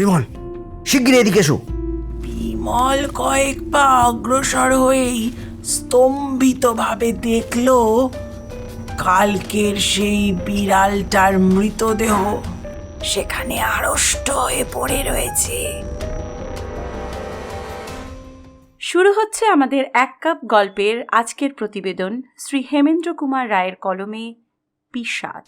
বিমল শিগগির এদিকে এসো। বিমল কয়েক পা অগ্রসর হয়েই স্তম্ভিতভাবে দেখল কালকের সেই বিড়ালটার মৃতদেহ সেখানে আড়ষ্ট হয়ে পড়ে রয়েছে। শুরু হচ্ছে আমাদের এক কাপ গল্পের আজকের প্রতিবেদন শ্রী হেমেন্দ্র কুমার রায়ের কলমে পিসাদ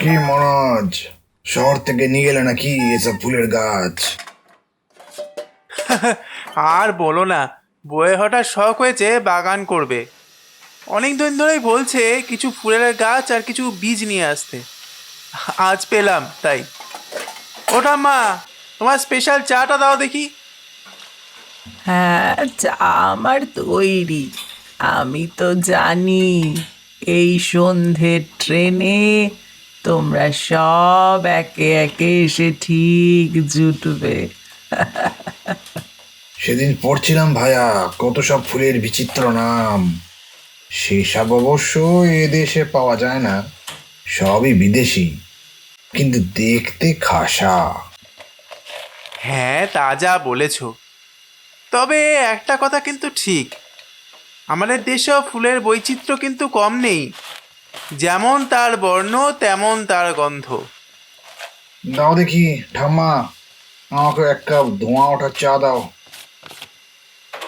কি মনোজ শহর থেকে নিয়ে গেলে নাকি এসব ফুলের গাছ? আর বলো না বয়ে হঠাৎ শখ হয়েছে বাগান করবে। অনেক দিন ধরেই বলছে কিছু ফুলের গাছ আর কিছু বীজ নিয়ে আসতে। আজ পেলাম তাই। ওটা মা তোমার স্পেশাল চাটা দাও দেখি। হ্যাঁ চা আমার তৈরি। আমি তো জানি এই সন্ধ্যের ট্রেনে তোমরা সব একে একে এসে ঠিক জুটবে। সেদিন পড়ছিলাম ভাইয়া কত সব ফুলের বিচিত্র নাম। সেসব অবশ্য এ দেশে পাওয়া যায় না সবই বিদেশি কিন্তু দেখতে খাসা। হ্যাঁ তা যা বলেছ। তবে একটা কথা কিন্তু ঠিক আমাদের দেশেও ফুলের বৈচিত্র্য কিন্তু কম নেই। যেমন তার বর্ণ তেমন তার গন্ধ। দাও দেখি ঠাম্মা আমাকে এক কাপ ধোঁয়া ওঠার চা দাও।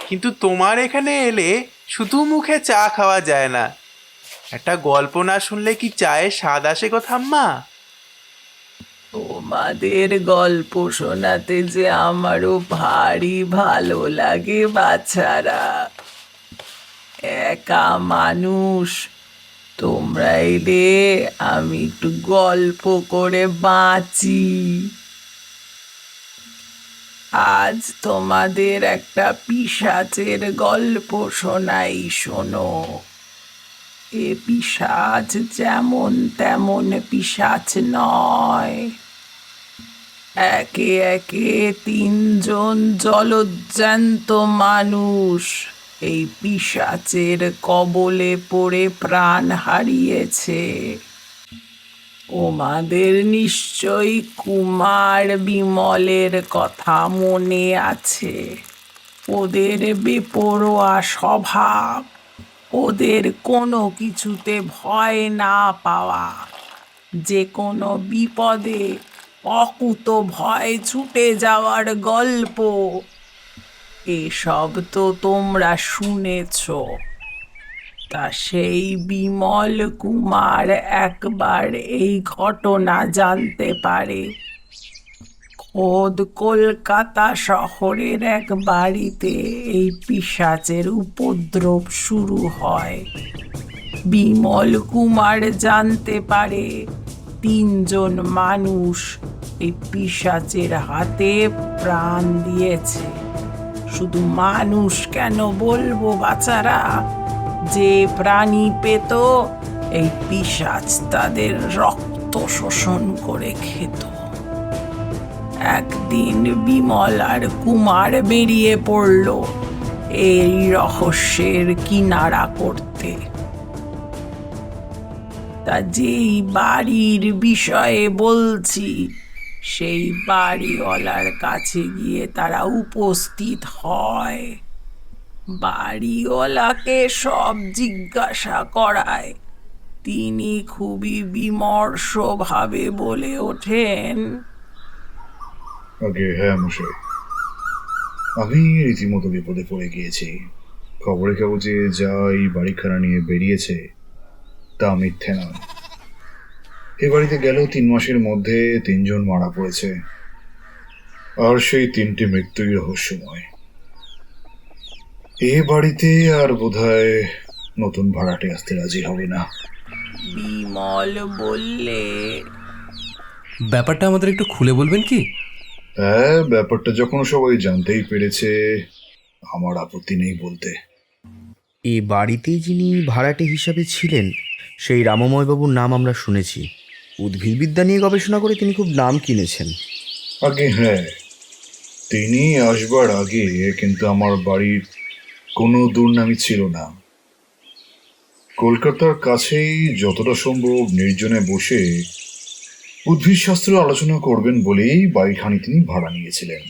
কিন্তু তোমার এখানে এলে শুধু মুখে চা খাওয়া যায় না। একটা গল্প না শুনলে কি চায়ের স্বাদ আসে গো ঠাম্মা? তোমাদের গল্প শোনাতে যে আমারও ভারী ভালো লাগে বাচ্চারা। একা মানুষ তোমরা এলে আমি একটু গল্প করে বাঁচি। আজ তোমাদের একটা পিসাচের গল্প শোনাই, শোনো। এ পিসাচ যেমন তেমন পিসাচ নয়। একে একে তিনজন জলজ্যান্ত মানুষ। এই পিসাচের কবলে পড়ে প্রাণ হারিয়েছে। ওমাদের নিশ্চয়ই কুমার বিমলের কথা মনে আছে। ওদের বেপরোয়া স্বভাব, ওদের কোনো কিছুতে ভয় না পাওয়া যে কোনো বিপদে অকুত ভয় ছুটে যাওয়ার গল্প এসব তো তোমরা শুনেছ। তা সেই বিমল কুমার একবার এই ঘটনা জানতে পারে। খোদ কলকাতা শহরের এক বাড়িতে এই পিসাচের উপদ্রব শুরু হয়। বিমল কুমার জানতে পারে তিনজন মানুষ এই পিসাচের হাতে প্রাণ দিয়েছে। শুধু মানুষ কেন বলব বাচ্চারা? যে প্রাণী পেত, এই পিসাচ তাদের রক্ত শোষণ করে খেত। একদিন বিমল আর কুমার বেরিয়ে পড়ল এই রহস্যের কিনারা করতে। তা যেই বাড়ির বিষয়ে বলছি সেই বাড়িওয়ালার কাছে গিয়ে তারা উপস্থিত হয়। বাড়িওয়ালাকে সব জিজ্ঞাসা করায়। তিনি খুবই বিমর্ষভাবে বলে ওঠেন ওকে হ্যাঁ মশাই, আমি রীতিমতো বিপদে পড়ে গিয়েছি। খবরের কাগজে যা এই বাড়িখানা নিয়ে বেরিয়েছে তা মিথ্যে নয়। এ বাড়িতে গেলেও তিন মাসের মধ্যে তিনজন মারা পড়েছে। আর সেই তিনটি মৃত্যুই রহস্যময়। এ বাড়িতে আর বোধহয় নতুন ভাড়াটে আসতে রাজি হবে না। বিমল বললে ব্যাপারটা আমাদের একটু খুলে বলবেন কি? হ্যাঁ ব্যাপারটা যখন সবাই জানতেই পেরেছে আমার আপত্তি নেই বলতে। এ বাড়িতে যিনি ভাড়াটে হিসাবে ছিলেন সেই রামময়বাবুর নাম আমরা শুনেছি। উদ্ভিদবিদ্যা নিয়ে গবেষণা করে তিনি খুব নাম কিনেছেন। আগে হ্যাঁ তিনি আসবার আগে কিন্তু আমার বাড়ির কোনো দুর্নামি ছিল না। কলকাতার কাছেই যতটা সম্ভব নির্জনে বসে উদ্ভিদশাস্ত্র আলোচনা করবেন বলেই বাড়িখানি তিনি ভাড়া নিয়েছিলেন।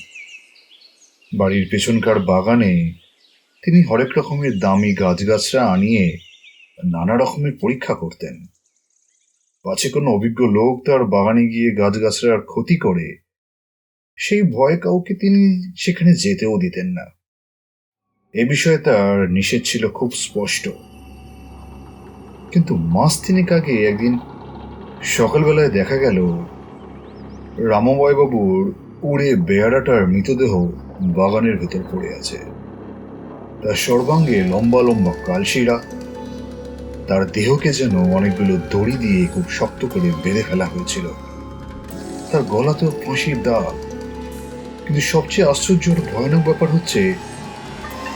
বাড়ির পেছনকার বাগানে তিনি হরেক রকমের দামি গাছগাছরা আনিয়ে নানা রকমের পরীক্ষা করতেন। পাছে কোনো অভিজ্ঞ লোক তার বাগানে গিয়ে গাছগাছরার ক্ষতি করে? সেই ভয় কাউকে তিনি সেখানে যেতেও দিতেন না। এ বিষয়ে তার নিষেধ ছিল খুব স্পষ্ট। কিন্তু মাস তিনেক আগে একদিন সকালবেলায় দেখা গেল রামময়বাবুর উড়ে বেয়ারাটার মৃতদেহ বাগানের ভেতর পড়ে আছে। তার সর্বাঙ্গে লম্বা লম্বা কালশিরা তার দেহকে যেন অনেকগুলো দড়ি দিয়ে খুব শক্ত করে বেঁধে ফেলা হয়েছিল। তার গলাতেও ফাঁসির দাগ। কিন্তু সবচেয়ে আশ্চর্য ভয়ানক ব্যাপার হচ্ছে,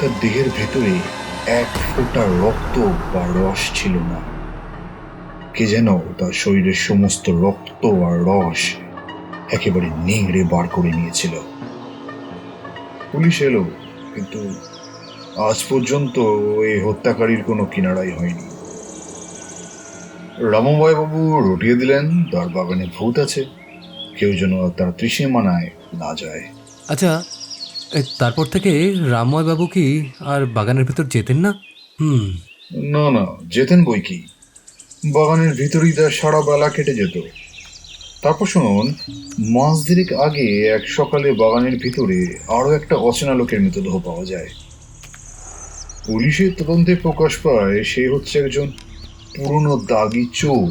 তার দেহের ভেতরে এক ফোঁটা রক্ত বা রস ছিল না। কে যেন তার শরীরের সমস্ত রক্ত আর রস একেবারে নিংড়ে বার করে নিয়েছিল। পুলিশ এলো, কিন্তু আজ পর্যন্ত এই হত্যাকারীর কোনো কিনারাই হয়নি। রামময় বাবু রটিয়ে দিলেন তার বাগানে ভূত আছে। কেউ যেন তার ত্রিসীমানায় না যায়। আচ্ছা তারপর থেকে রামময় বাবু কি আর বাগানের ভেতর যেতেন না? হুম। না না যেতেন বই কি? বাগানের ভিতরেই তার সারা বেলা কেটে যেত। তারপর শুনুন মাস দেড়েক আগে এক সকালে বাগানের ভিতরে আরও একটা অচেনা লোকের মৃতদেহ পাওয়া যায়। পুলিশের তদন্তে প্রকাশ পায় সে হচ্ছে একজন পুরনো দাগি চোর।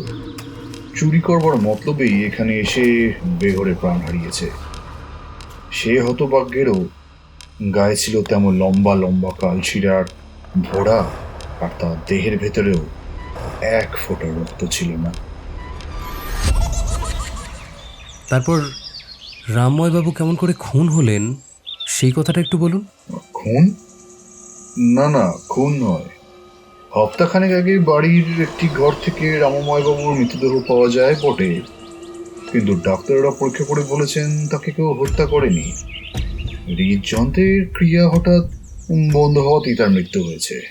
চুরি করবার মতলবেই এখানে এসে বেঘরে প্রাণ হারিয়েছে। সে হতভাগ্যেরও গায়ে ছিল তেমন লম্বা লম্বা কালশিরার ভোড়া আর তার দেহের ভেতরেও এক ফোঁটা রক্ত ছিল না। তারপর রামময় বাবু কেমন করে খুন হলেন সেই কথাটা একটু বলুন। খুন? না না খুন নয়। হপ্তাখানেক আগে বাড়ির একটি ঘর থেকে রামময় বাবুর মৃতদেহ পাওয়া যায় বটে। কিন্তু ডাক্তাররা পরীক্ষা করে বলেছেন তাকে কেউ হত্যা করেনি। হৃদযন্ত্রের ক্রিয়া হঠাৎ বন্ধ হওয়াতেই তার মৃত্যু হয়েছে।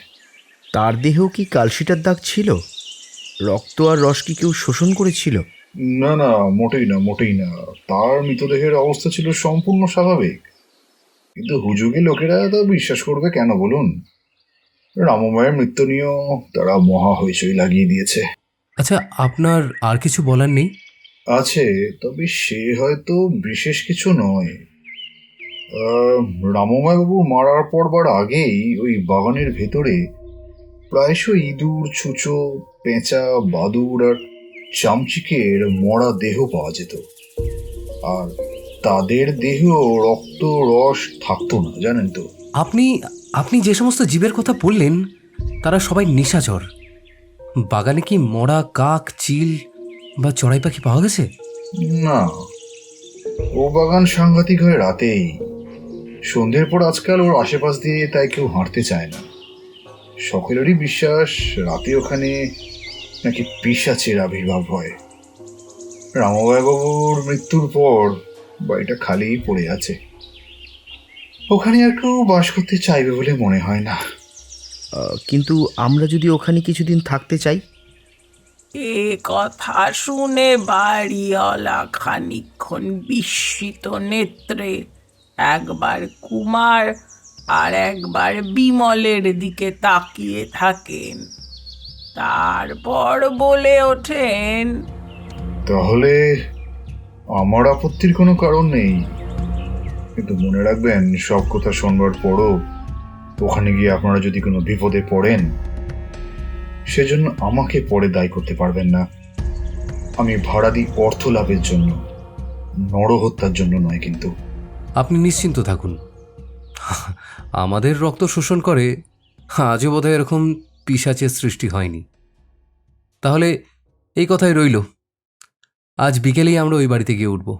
তার দেহেও কি কালশিটার দাগ ছিল? রক্ত আর রস কি কেউ শোষণ করেছিল? না না মোটেই না মোটেই না। তার মৃতদেহের অবস্থা ছিল সম্পূর্ণ স্বাভাবিক। কিন্তু হুজুগে লোকেরা তা বিশ্বাস করবে কেন বলুন? রামমায়ের মৃত্যু নিয়েও তারা মহা হইচই লাগিয়ে দিয়েছে। আচ্ছা আপনার আর কিছু বলার নেই? আছে তবে সে হয়তো বিশেষ কিছু নয়। রামমায়বাবু মারার পড়বার আগেই ওই বাগানের ভেতরে প্রায়শ ইঁদুর ছুঁচো পেঁচা বাদুর আর চামচিকের মরা দেহ পাওয়া যেত। আর তাদের দেহ রক্ত রস থাকতো না জানেন তো। আপনি আপনি যে সমস্ত জীবের কথা বললেন, তারা সবাই নিশাচর বাগানে কি মরা, কাক, চিল বা চড়াই পাখি পাওয়া গেছে? না। ও বাগান সাংঘাতিক হয় রাতেই। সন্ধ্যের পর আজকাল ওর আশেপাশ দিয়ে তাই কেউ হাঁটতে চায় না। সকলেরই বিশ্বাস, রাতে ওখানে নাকি পিসাচের আবির্ভাব হয়। রামবাবুর মৃত্যুর পর বাড়িটা খালিই পড়ে আছে। ওখানে আর কেউ বাস করতে চাইবে বলে মনে হয় না। কিন্তু আমরা যদি ওখানে কিছুদিন থাকতে চাই? এ কথা শুনে বাড়িওয়ালা খানিক্ষণ বিস্মিত নেত্রে একবার কুমার আর একবার বিমলের দিকে তাকিয়ে থাকেন। তারপর বলে ওঠেন তাহলে আমার আপত্তির কোনো কারণ নেই। কিন্তু মনে রাখবেন সব কথা শোনবার পরও ওখানে গিয়ে আপনারা যদি কোনো বিপদে পড়েন সেজন্য আমাকে পরে দায়ী করতে পারবেন না। আমি ভাড়া দিই অর্থ লাভের জন্য নরহত্যার জন্য নয় কিন্তু। আপনি নিশ্চিন্ত থাকুন। আমাদের রক্ত শোষণ করে আজও বোধহয় এরকম পিসাচের সৃষ্টি হয়নি। তাহলে এই কথাই রইল। আজ বিকেলেই আমরা ওই বাড়িতে গিয়ে উঠব।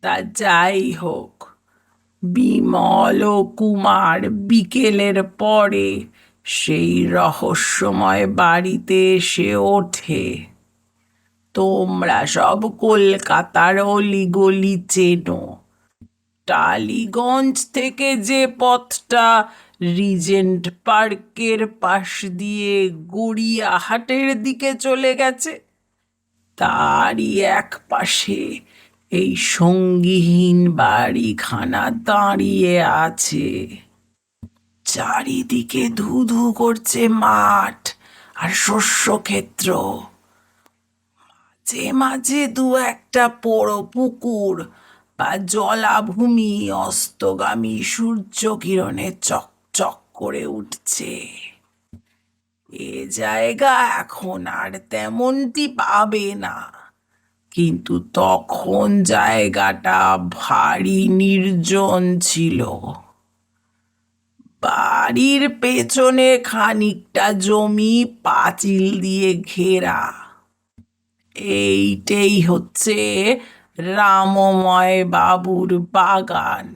তা যাই হোক। বিমল ও কুমার বিকেলের পরে সেই রহস্যময় বাড়িতে এসে ওঠে। তোমরা সব কলকাতার অলিগলি চেনো। টালিগঞ্জ থেকে যে পথটা রিজেন্ট পার্কের পাশ দিয়ে গড়িয়াহাটের দিকে চলে গেছে, তারই এক পাশে এই সঙ্গীহীন বাড়িখানা দাঁড়িয়ে আছে। চারিদিকে ধু ধু করছে মাঠ আর শস্য ক্ষেত্র মাঝে মাঝে দু একটা পোড়ো পুকুর বা জলাভূমি অস্তগামী সূর্য কিরণে চকচক করে উঠছে। এ জায়গা এখন আর তেমনটি পাবে না। কিন্তু তখন জায়গাটা ভারী নির্জন ছিল। বাড়ির পেছনে খানিকটা জমি পাঁচিল দিয়ে ঘেরা। এইটাই হচ্ছে রামময় বাবুর বাগান।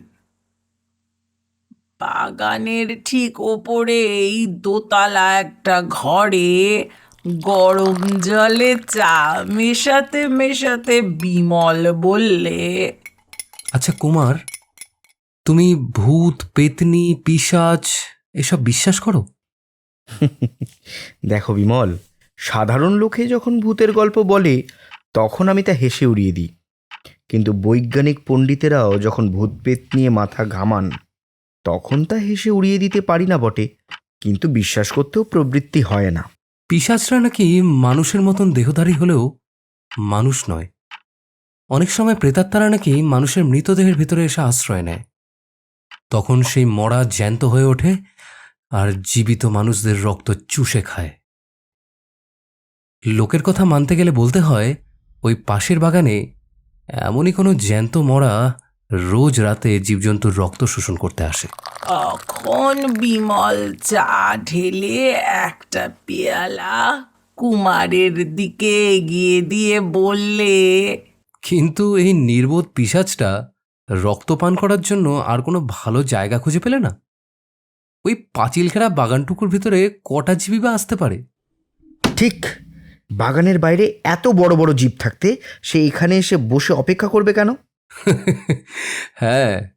বাগানের ঠিক ওপরেই দোতলা একটা ঘরে গরম জলে চা মেশাতে মেশাতে বিমল বললে আচ্ছা কুমার তুমি ভূত পেতনি পিশাচ এসব বিশ্বাস করো? দেখো বিমল সাধারণ লোকে যখন ভূতের গল্প বলে তখন আমি তা হেসে উড়িয়ে দিই। কিন্তু বৈজ্ঞানিক পণ্ডিতেরাও যখন ভূতপেত নিয়ে মাথা ঘামান তখন তা হেসে উড়িয়ে দিতে পারি না বটে। কিন্তু বিশ্বাস করতেও প্রবৃত্তি হয় না। পিশাচরা নাকি মানুষের মতন দেহধারী হলেও মানুষ নয়। অনেক সময় প্রেতাত্মারা নাকি মানুষের মৃতদেহের ভিতরে এসে আশ্রয় নেয়। তখন সেই মরা জ্যান্ত হয়ে ওঠে আর জীবিত মানুষদের রক্ত চুষে খায়। লোকের কথা মানতে গেলে বলতে হয়, ওই পাশের বাগানে এমনই কোনো জ্যান্ত মরা রোজ রাতে জীবজন্তুর রক্ত শোষণ করতে আসে। তখন বিমল চা ঢেলে একটা পেয়ালা কুমারের দিকে এগিয়ে দিয়ে বললে কিন্তু এই নির্বোধ পিসাজটা রক্তপান করার জন্য আর কোনো ভালো জায়গা খুঁজে পেলে না। ওই পাঁচিল ঘেরা বাগানটুকুর ভিতরে কটা জীবী বা আসতে পারে? ঠিক বাগানের বাইরে এত বড় বড় জীব থাকতে সে এখানে এসে বসে অপেক্ষা করবে কেন? হ্যাঁ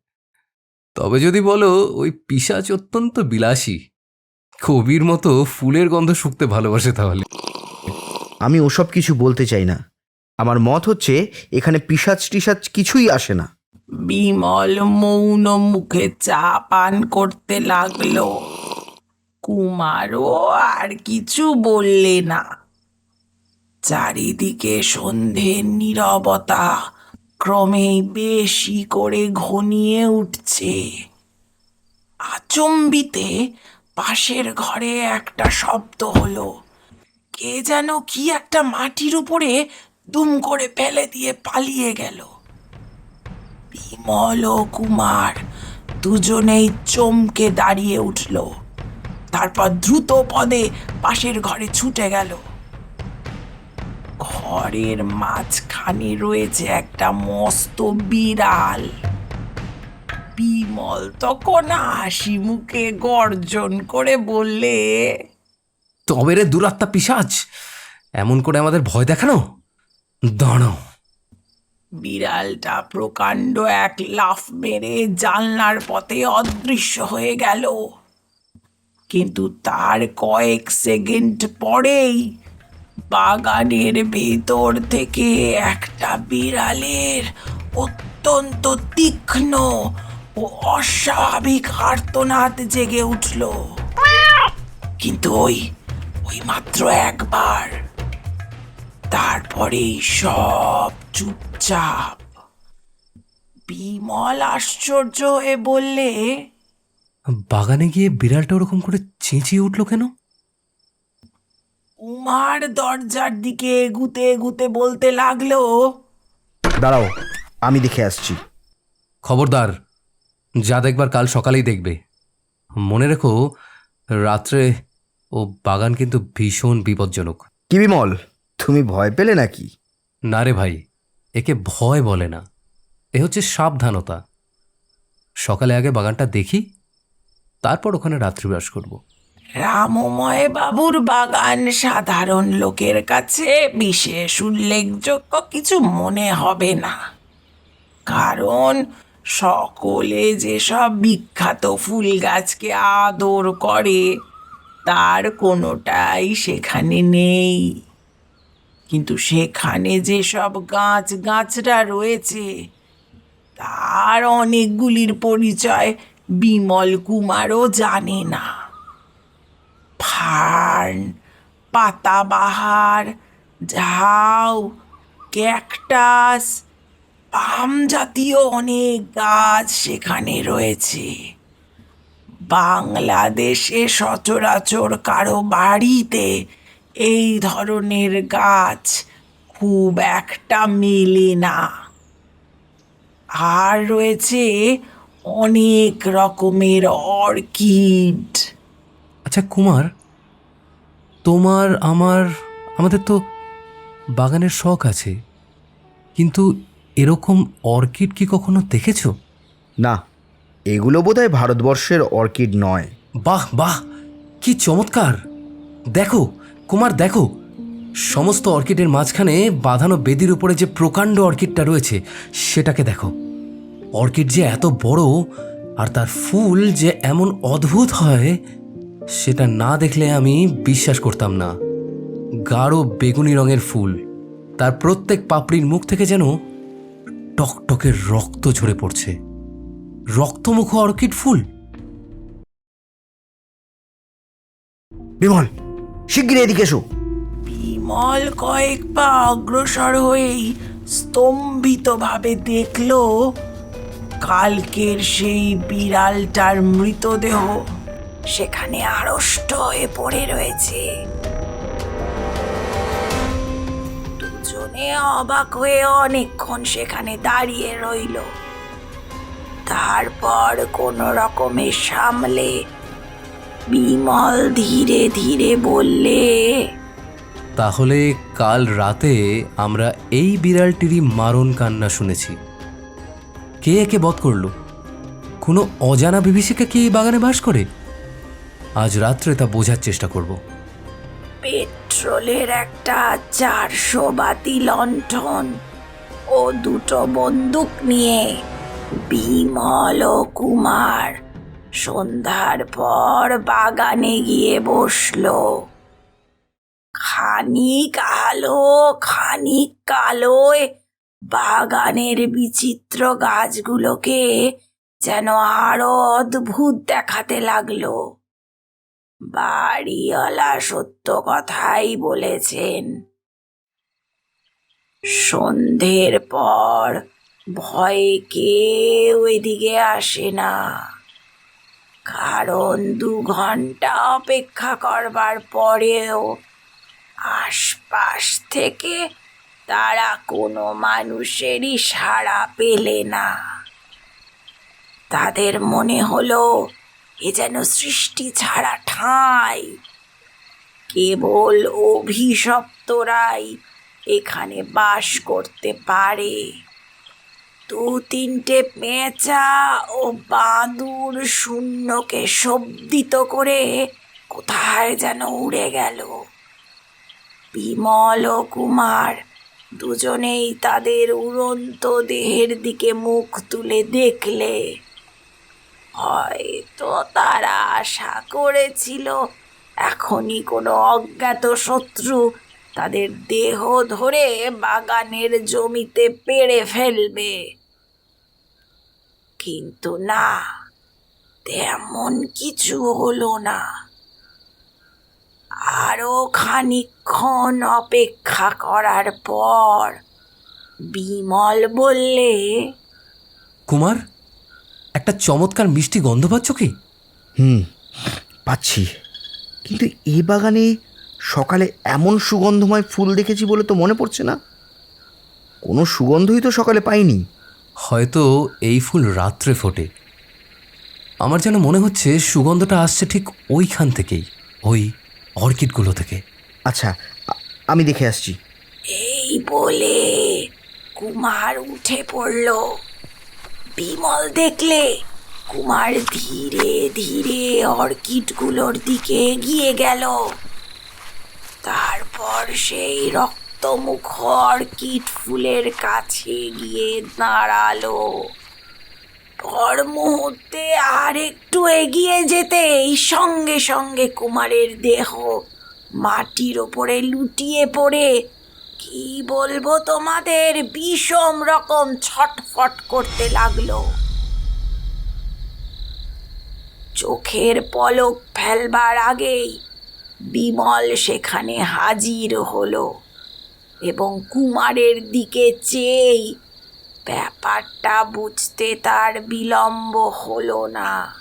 তবে যদি বলো ওই পিসাচ অত্যন্ত বিলাসী। কবির মতো ফুলের গন্ধ শুকতে ভালোবাসে তাহলে। আমি ওসব কিছু বলতে চাই না। আমার মত হচ্ছে এখানে পিসাচ টিসাচ কিছুই আসে না। বিমল মৌন মুখে চা পান করতে লাগল। কুমারও আর কিছু বললে না। চারিদিকে সন্ধ্যের নীরবতা। ক্রমেই বেশি করে ঘনিয়ে উঠছে। আচম্বিতে পাশের ঘরে একটা শব্দ হলো। কে যেন কি একটা মাটির উপরে দুম করে ফেলে দিয়ে পালিয়ে গেল। বিমল ও কুমার দুজনেই চমকে দাঁড়িয়ে উঠল। তারপর দ্রুত পদে পাশের ঘরে ছুটে গেল। ঘরের মাঝখানে রয়েছে একটা মস্ত বিড়াল। বিমল তখন হাসি মুখে গর্জন করে বললে তবে রে দুরাত্মা পিসাচ এমন করে আমাদের ভয় দেখানো? দাঁড়াও। বিড়ালটা প্রকাণ্ড এক লাফ মেরে জানলার পথে অদৃশ্য হয়ে গেল। কিন্তু তার কয়েক সেকেন্ড পরেই বাগানের ভেতর থেকে একটা বিড়ালের অত্যন্ত তীক্ষ্ণ ও অস্বাভাবিক আর্তনাদ জেগে উঠল। কিন্তু ওই ওই মাত্র একবার। তারপরেই সব চুপচাপ। বিমল আশ্চর্য হয়ে বললে, বাগানে গিয়ে বিড়ালটা ওরকম করে চেঁচিয়ে উঠল কেন? উমার দরজার দিকে এগুতে এগুতে বলতে লাগল। দাঁড়াও আমি দেখে আসছি। খবরদার যা দেখবার কাল সকালেই দেখবে। মনে রেখো রাত্রে ও বাগান কিন্তু ভীষণ বিপজ্জনক। কি বিমল তুমি ভয় পেলে নাকি? না রে ভাই একে ভয় বলে না। এ হচ্ছে সাবধানতা। সকালে আগে বাগানটা দেখি তারপর ওখানে রাত্রিবাস করব। রামময় বাবুর বাগান সাধারণ লোকের কাছে বিশেষ উল্লেখযোগ্য কিছু মনে হবে না। কারণ সকলে যেসব বিখ্যাত ফুল গাছকে আদর করে, তার কোনোটাই সেখানে নেই। কিন্তু সেখানে যেসব গাছ গাছরা রয়েছে, তার অনেকগুলির পরিচয় বিমল কুমারও জানে না। ফার্ন, পাতাবাহার ঝাউ ক্যাকটাস, পাম জাতীয় অনেক গাছ সেখানে রয়েছে। বাংলাদেশে সচরাচর কারও বাড়িতে এই ধরনের গাছ খুব একটা মেলে না। আর রয়েছে অনেক রকমের অর্কিড। আচ্ছা কুমার তোমার আমার আমাদের তো বাগানের শখ আছে কিন্তু এরকম অর্কিড কি কখনো দেখেছ? না এগুলো বোধহয় ভারতবর্ষের অর্কিড নয়। বাহ বাহ কি চমৎকার! দেখো কুমার দেখো সমস্ত অর্কিডের মাঝখানে বাঁধানো বেদির উপরে যে প্রকাণ্ড অর্কিডটা রয়েছে সেটাকে দেখো। অর্কিড যে এত বড় আর তার ফুল যে এমন অদ্ভুত হয় সেটা না দেখলে আমি বিশ্বাস করতাম না। গাঢ় বেগুনি রঙের ফুল তার প্রত্যেক পাপড়ির মুখ থেকে যেন টকটকে রক্ত ঝরে পড়ছে। রক্তমুখ অর্কিড ফুল। বিমল শিগগির এদিকে এসো। বিমল কয়েক পা অগ্রসর হয়েই স্তম্ভিতভাবে দেখল কালকের সেই বিড়ালটার মৃতদেহ। সেখানে আড়ষ্ট হয়ে পড়ে রয়েছে। দুজনে অবাক হয়ে অনেকক্ষণ সেখানে দাঁড়িয়ে রইল। তারপর কোনো রকমে সামলে বিমল ধীরে ধীরে বললে, তাহলে কাল রাতে আমরা এই বিড়ালটিরই মারণ কান্না শুনেছি। কে একে বধ করল? কোনো অজানা বিভীষিকা কি এই বাগানে বাস করে? আজ রাত্রে তা বোঝার চেষ্টা করব। পেট্রোলের একটা চারশো বাতি লণ্ঠন ও দুটো বন্দুক নিয়ে বিমল ও কুমার সন্ধ্যার পর বাগানে গিয়ে বসল। খানিক আলো, খানিক কালোয় বাগানের বিচিত্র গাছগুলোকে যেন আরও অদ্ভুত দেখাতে লাগল। বাড়িওয়ালা সত্য কথাই বলেছেন। সন্ধ্যের পর ভয়ে কেউ এদিকে আসে না, কারণ দু ঘণ্টা অপেক্ষা করবার পরেও আশপাশ থেকে তারা কোনো মানুষেরই সাড়া পেলে না। তাদের মনে হলো এ যেন সৃষ্টি ছাড়া ঠাঁই। কেবল অভিশপ্তরাই এখানে বাস করতে পারে। দু তিনটে পেঁচা ও বাঁদুর শূন্যকে শব্দিত করে কোথায় যেন উড়ে গেল। বিমল ও কুমার দুজনেই তাদের উড়ন্ত দেহের দিকে মুখ তুলে দেখলে। হয়তো তারা আশা করেছিল এখনই কোনো অজ্ঞাত শত্রু তাদের দেহ ধরে বাগানের জমিতে পেড়ে ফেলবে। কিন্তু না, তেমন কিছু হলো না। আরও খানিকক্ষণ অপেক্ষা করার পর বিমল বললে, কুমার? একটা চমৎকার মিষ্টি গন্ধ পাচ্ছ কি? হুম পাচ্ছি। কিন্তু এই বাগানে সকালে এমন সুগন্ধময় ফুল দেখেছি বলে তো মনে পড়ছে না। কোনো সুগন্ধই তো সকালে পাইনি। হয়তো এই ফুল রাত্রে ফোটে। আমার যেন মনে হচ্ছে সুগন্ধটা আসছে ঠিক ওইখান থেকেই ওই অর্কিডগুলো থেকে। আচ্ছা আমি দেখে আসছি। এই বলে কুমার উঠে পড়ল। বিমল দেখলে? কুমার ধীরে ধীরে অর্কিডগুলোর দিকে এগিয়ে গেল। তারপর সেই রক্তমুখ অর্কিড ফুলের কাছে গিয়ে দাঁড়াল। পর মুহূর্তে আর একটু এগিয়ে যেতেই সঙ্গে সঙ্গে কুমারের দেহ মাটির ওপরে লুটিয়ে পড়ে কি বলব তোমাদের? বিষম রকম ছটফট করতে লাগল। চোখের পলক ফেলবার আগেই বিমল সেখানে হাজির হলো এবং কুমারের দিকে চেয়েই ব্যাপারটা বুঝতে তার বিলম্ব হলো না।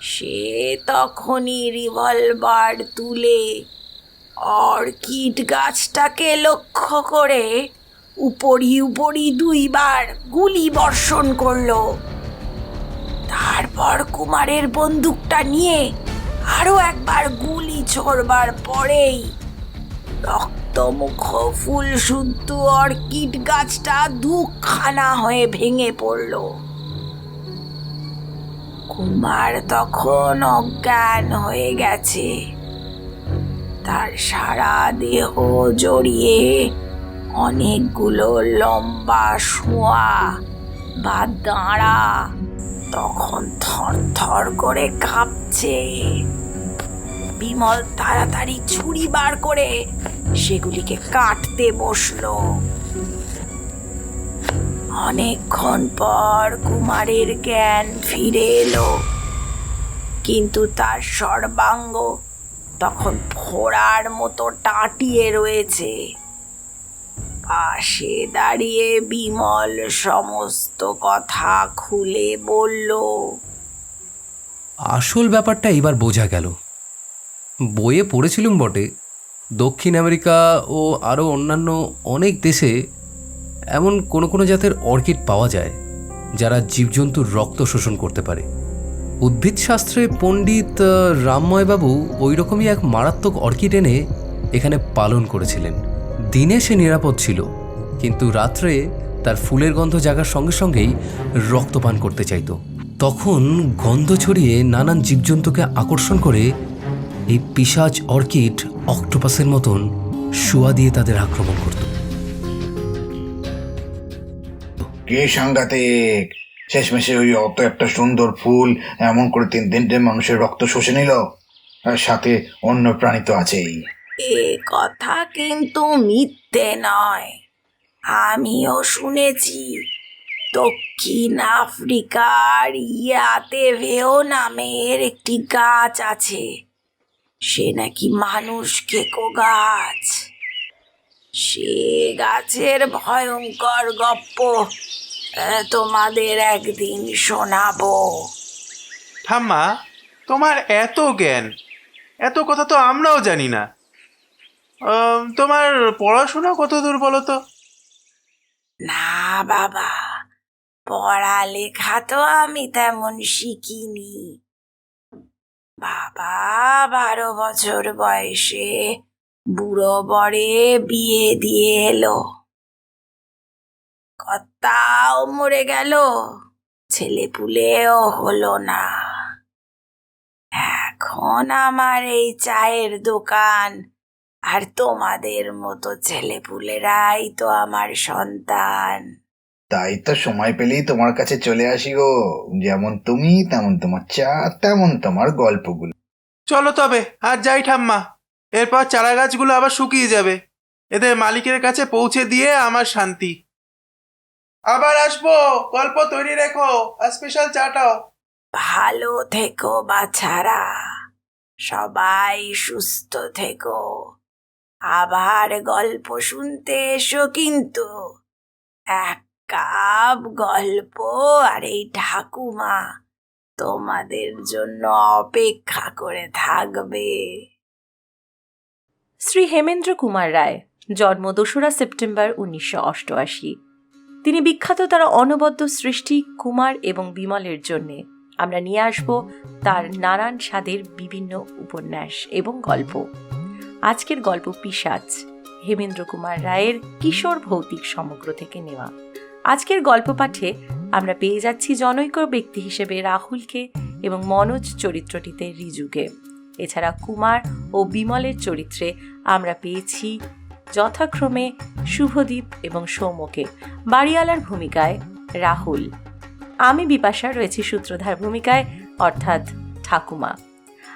সে তখনই রিভলভার তুলে অর্কিড গাছটাকে লক্ষ্য করে উপরি উপরি দুইবার গুলি বর্ষণ করল। তারপর কুমারের বন্দুকটা নিয়ে আরও একবার গুলি ছোড়বার পরেই রক্তমুখ ফুল শুদ্ধ অর্কিড গাছটা দুখানা হয়ে ভেঙে পড়ল। কুমার তখন অজ্ঞান হয়ে গেছে। তার সারা দেহ জড়িয়ে অনেকগুলো লম্বা শোয়া বা দাঁড়া তখন থর থর করে কাঁপছে। বিমল তাড়াতাড়ি ছুরি বার করে সেগুলিকে কাটতে বসল। অনেকক্ষণ পর কুমারের জ্ঞান ফিরে এলো, কিন্তু তার সর্বাঙ্গ তখন ফোড়ার মতো টাটিয়ে রয়েছে। পাশে দাঁড়িয়ে বিমল সমস্ত কথা খুলে বলল, আসল ব্যাপারটা এবার বোঝা গেল। বইয়ে পড়েছিলুম বটে, দক্ষিণ আমেরিকা ও আরও অন্যান্য অনেক দেশে এমন কোনো কোনো জাতের অর্কিড পাওয়া যায়, যারা জীবজন্তুর রক্ত শোষণ করতে পারে। উদ্ভিদশাস্ত্রে পণ্ডিত রামময়বাবু ওই রকমই এক মারাত্মক অর্কিড এনে এখানে পালন করেছিলেন। দিনে সে নিরাপদ ছিল, কিন্তু রাত্রে তার ফুলের গন্ধ জাগার সঙ্গে সঙ্গেই রক্তপান করতে চাইতো। তখন গন্ধ ছড়িয়ে নানান জীবজন্তুকে আকর্ষণ করে এই পিসাজ অর্কিড অক্টোপাসের মতন শুয়া দিয়ে তাদের আক্রমণ করত। কে সাংঘাতিক? শেষমেশে ওই অত একটা সুন্দর ফুল, এমন করে তিন তিনটে মানুষের রক্ত শুষে নিল। আর সাথে অন্য প্রাণী তো আছেই। এ কথা কিন্তু মিথ্যে নয়। আমিও শুনেছি, দক্ষিণ আফ্রিকার ইয়াতে ভেও নামের একটি গাছ আছে। সে নাকি মানুষ কেকো গাছ। সে গাছের ভয়ঙ্কর গপ্প তোমাদের একদিন শোনাবো। ঠাম্মা তোমার এত জ্ঞান এত কথা তো আমরাও জানি না। আম, তোমার পড়াশোনা কত দূর বলো তো? না বাবা পড়ালেখা তো আমি তেমন শিখিনি। বাবা বারো বছর বয়সে বুড়ো বরে বিয়ে দিয়ে এলো। কর্তাও মরে গেল। ছেলে পুলেও হলো না। এখন আমার এই চায়ের দোকান। আর তোমাদের মতো ছেলেপুলেরাই তো আমার সন্তান। তাই তো সময় পেলেই তোমার কাছে চলে আসি গো। যেমন তুমি তেমন তোমার চা তেমন তোমার গল্পগুলো। চলো তবে আর যাই ঠাম্মা। এরপর চারা গাছগুলো আবার শুকিয়ে যাবে। এদের মালিকের কাছে পৌঁছে দিয়ে আমার শান্তি। আবার আসব। গল্প তৈরি রেখো স্পেশাল চাটাও ভালো থেকো বাছারা। সবাই সুস্থ থেকো। আবার গল্প শুনতে এসো কিন্তু। এক কাপ গল্প আর এই ঠাকুমা তোমাদের জন্য অপেক্ষা করে থাকবে। শ্রী হেমেন্দ্র কুমার রায় জন্ম দোসরা সেপ্টেম্বর উনিশশো অষ্টআশি। তিনি বিখ্যাত তার অনবদ্য সৃষ্টি কুমার এবং বিমলের জন্যে। আমরা নিয়ে আসব তার নানান স্বাদের বিভিন্ন উপন্যাস এবং গল্প। আজকের গল্প পিসাচ হেমেন্দ্র কুমার রায়ের কিশোর ভৌতিক সমগ্র থেকে নেওয়া। আজকের গল্প পাঠে আমরা পেয়ে যাচ্ছি জনৈক ব্যক্তি হিসেবে রাহুলকে এবং মনোজ চরিত্রটিতে রিজুকে। এছাড়া কুমার ও বিমলের চরিত্রে আমরা পেয়েছি যথাক্রমে শুভদীপ এবং সৌম্যকে বাড়িওয়ালার ভূমিকায় রাহুল। আমি বিপাশা, রয়েছি সূত্রধার ভূমিকায়, অর্থাৎ ঠাকুমা।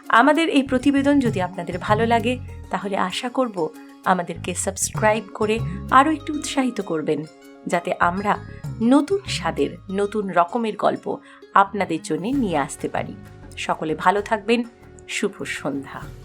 আমাদের এই প্রতিবেদন যদি আপনাদের ভালো লাগে, তাহলে আশা করব আমাদেরকে সাবস্ক্রাইব করে আরও একটু উৎসাহিত করবেন, যাতে আমরা নতুন স্বাদের, নতুন রকমের গল্প আপনাদের জন্য নিয়ে আসতে পারি। সকলে ভালো থাকবেন, শুভ সন্ধ্যা।